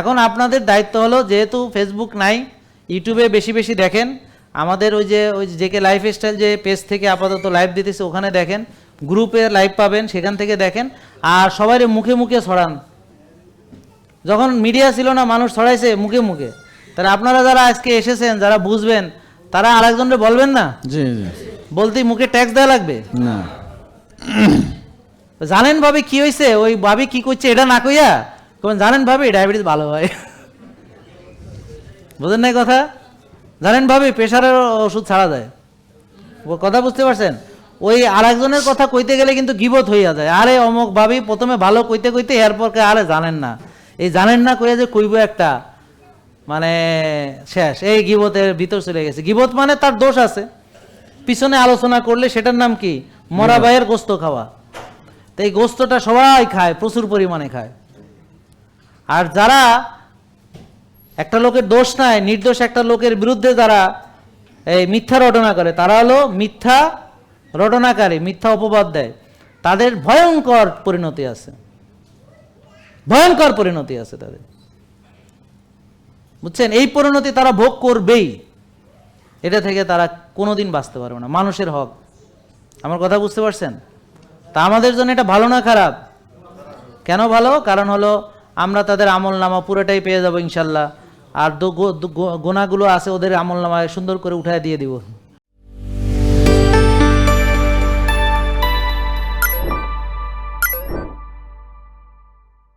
এখন আপনাদের দায়িত্ব হলো যেহেতু ফেসবুক নাই ইউটিউবে বেশি বেশি দেখেন। আমাদের ওই যে ওই জেকে লাইফ স্টাইল যে পেজ থেকে আপাতত লাইভ দিতেছে ওখানে দেখেন। গ্রুপে লাইভ পাবেন সেখান থেকে দেখেন। আর সবাই মুখে মুখে ছড়ান। যখন মিডিয়া ছিল না মানুষ ছড়াইছে মুখে মুখে। তাহলে আপনারা যারা আজকে এসেছেন যারা বুঝবেন তারা আরেকজনকে বলবেন না? বলতেই মুখে ট্যাক্স দেওয়া লাগবে? না। জানেন ভাবে কি হয়েছে ওই ভাবি কি করছে এটা না কইয়া কবেন জানেন ভাবি ডায়াবেটিস ভালো হয়। বুঝেন নাই কথা? জানেন ভাবি প্রেশারের ওষুধ ছাড়া যায়। ও কথা বুঝতে পারছেন? ওই আর একজনের কথা কইতে গেলে কিন্তু গিবত হইয়া যায়। আরে অমুক ভাবি প্রথমে ভালো কইতে কইতে এরপর আরে জানেন না। এই জানেন না কইয়া যে কইব একটা মানে শেষ। এই গিবতের ভিতর চলে গেছে। গিবত মানে তার দোষ আছে। পিছনে আলোচনা করলে সেটার নাম কি? মরা ভাইয়ের গোস্ত খাওয়া। তো এই গোস্তটা সবাই খায় প্রচুর পরিমাণে খায়। আর যারা একটা লোকের দোষ নাই, নির্দোষ একটা লোকের বিরুদ্ধে যারা এই মিথ্যা রটনা করে, তারা হলো মিথ্যা রটনাকারী, মিথ্যা অপবাদ দেয়। তাদের ভয়ঙ্কর পরিণতি আছে। ভয়ঙ্কর পরিণতি আছে তাদের। বুঝছেন? এই পরিণতি তারা ভোগ করবেই। এটা থেকে তারা কোনোদিন বাঁচতে পারবে না। মানুষের হক। আমার কথা বুঝতে পারছেন? তা আমাদের জন্য এটা ভালো না খারাপ? কেন ভালো? কারণ হলো আমরা তাদের আমল নামা পুরোটাই পেয়ে যাব ইনশাল্লাহ। আর গোনাগুলো আছে, ওদের আমল নামায় সুন্দর করে উঠায় দিয়ে দিব।